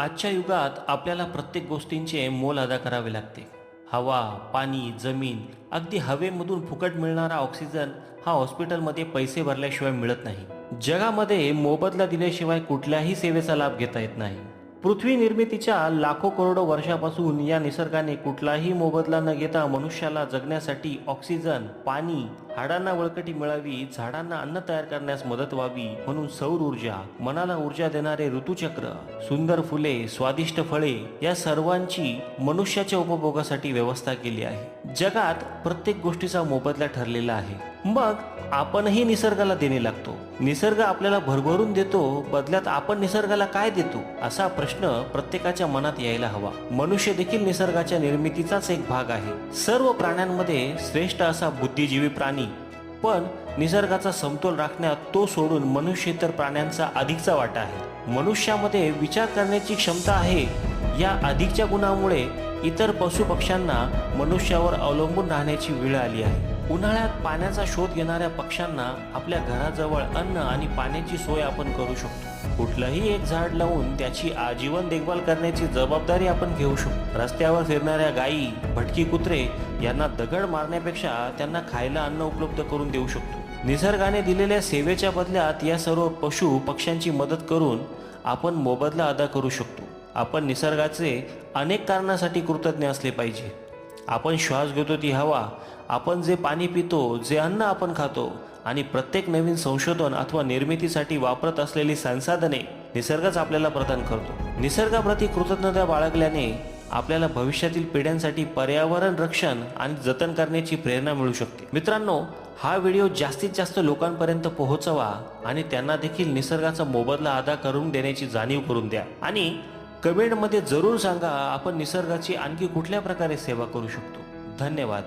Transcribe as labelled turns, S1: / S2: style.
S1: आजच्या युगात आपल्याला प्रत्येक गोष्टींचे मोल अदा करावे लागते. हवा पाणी जमीन अगदी हवेमधून फुकट मिळणारा ऑक्सिजन हा हॉस्पिटलमध्ये पैसे भरल्याशिवाय मिळत नाही. जगामध्ये मोबदला दिल्याशिवाय कुठल्याही सेवेचा लाभ घेता येत नाही. पृथ्वी निर्मितीच्या लाखो करोडो वर्षापासून या निसर्गाने कुठलाही मोबदला न घेता मनुष्याला जगण्यासाठी ऑक्सिजन पाणी हाडांना वळकटी मिळावी झाडांना अन्न तयार करण्यास मदत व्हावी म्हणून सौर ऊर्जा मनाला ऊर्जा देणारे ऋतुचक्र सुंदर फुले स्वादिष्ट फळे या सर्वांची मनुष्याच्या उपभोगासाठी व्यवस्था केली आहे. जगात प्रत्येक गोष्टीचा मोबदला ठरलेला आहे. मग आपणही निसर्गाला देणे लागतो. निसर्ग आपल्याला भरभरून देतो बदल्यात आपण निसर्गाला काय देतो असा प्रश्न प्रत्येकाच्या मनात यायला हवा. मनुष्य देखील निसर्गाच्या निर्मितीचाच एक भाग आहे. सर्व प्राण्यांमध्ये श्रेष्ठ असा बुद्धिजीवी प्राणी पण निसर्गाचा समतोल राखण्यात तो सोडून मनुष्य इतर प्राण्यांचा अधिकचा वाटा आहे. मनुष्यामध्ये विचार करण्याची क्षमता आहे. या अधिकच्या गुणामुळे इतर पशुपक्ष्यांना मनुष्यावर अवलंबून राहण्याची वेळ आली आहे. उन्हाळ्यात पाण्याचा शोध घेणाऱ्या पक्ष्यांना आपल्या घराजवळ अन्न आणि पाण्याची सोय आपण करू शकतो. कुठलंही एक झाड लावून त्याची आजीवन देखभाल करण्याची जबाबदारी आपण घेऊ शकतो. रस्त्यावर फिरणाऱ्या गायी भटकी कुत्रे यांना दगड मारण्यापेक्षा त्यांना खायला अन्न उपलब्ध करून देऊ शकतो. निसर्गाने दिलेल्या सेवेच्या बदल्यात या सर्व पशु पक्ष्यांची मदत करून आपण मोबदला अदा करू शकतो. आपण निसर्गाचे अनेक कारणासाठी कृतज्ञ असले पाहिजे. आपण श्वास घेतो ती हवा आपण जे पाणी पितो जे अन्न आपण खातो आणि प्रत्येक नवीन संशोधन अथवा निर्मितीसाठी वापरत असलेली संसाधने निसर्गच आपल्याला प्रदान करतो. निसर्गाप्रती कृतज्ञता बाळगल्याने आपल्याला भविष्यातील पिढ्यांसाठी पर्यावरण रक्षण आणि जतन करण्याची प्रेरणा मिळू शकते. मित्रांनो हा व्हिडिओ जास्तीत जास्त लोकांपर्यंत पोहोचवा आणि त्यांना देखील निसर्गाचा मोबदला अदा करून देण्याची जाणीव करून द्या. आणि कमेंटमध्ये जरूर सांगा आपण निसर्गाची आणखी कुठल्या प्रकारे सेवा करू शकतो? धन्यवाद.